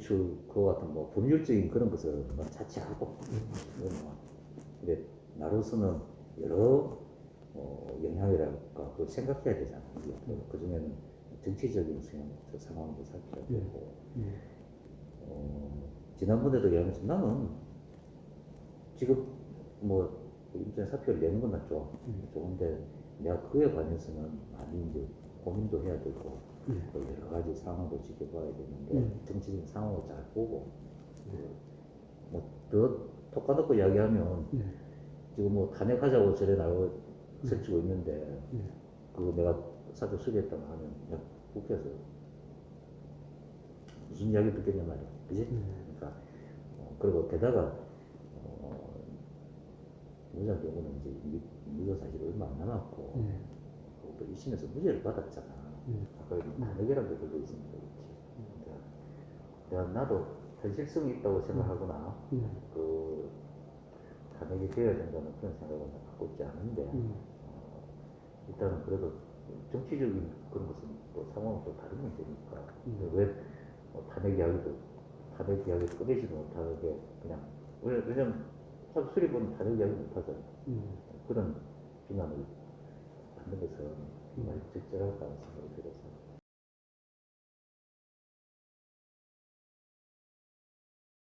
주 그와 같은 뭐 법률적인 그런 것을 뭐 자체하고 뭐 근데 나로서는 여러 어, 영향이랄까 그걸 생각해야 되잖아요. 그 중에는 정치적인 상- 저 상황도 살펴야 예. 되고 예. 어, 지난번에도 얘기하면서 나는 지금 뭐 인터넷 사표를 내는 건 낫죠. 음. 좋은데 내가 그에 관해서는 많이 이제 고민도 해야 되고 예. 또 여러 가지 상황도 지켜봐야 되는데 음. 정치적인 상황을 잘 보고 뭐더 톡까놓고 이야기하면 예. 지금 뭐 탄핵하자고 저래 나고 설치고 있는데 예. 그 내가 사표 수리했다고 하면 야, 국회에서 무슨 이야기 듣겠냐 말이야 그지? 음. 그러니까 어, 그리고 게다가 어, 무죄 경우는 이제 미- 무죄 사실 얼마 안 남았고 예. 또 1심에서 무죄를 받았잖아 음. 아까 여기 탄핵이라는 게 걸려 있으니까 그렇지 내가, 내가 나도 현실성이 있다고 생각하거나 예. 그 탄핵이 되어야 된다는 그런 생각은 갖고 있지 않은데 음. 어, 일단은 그래도 정치적인 그런 것은 또 상황은 또 다른 문제니까 음. 왜뭐 탄핵 이야기도 탄핵 이야기 꺼내지도 못하게 그냥 왜 왜냐면 참 수립은 탄핵 이야기 못하잖아 음. 그런 비난을 받는 것은 정말 하는 생각이 들어서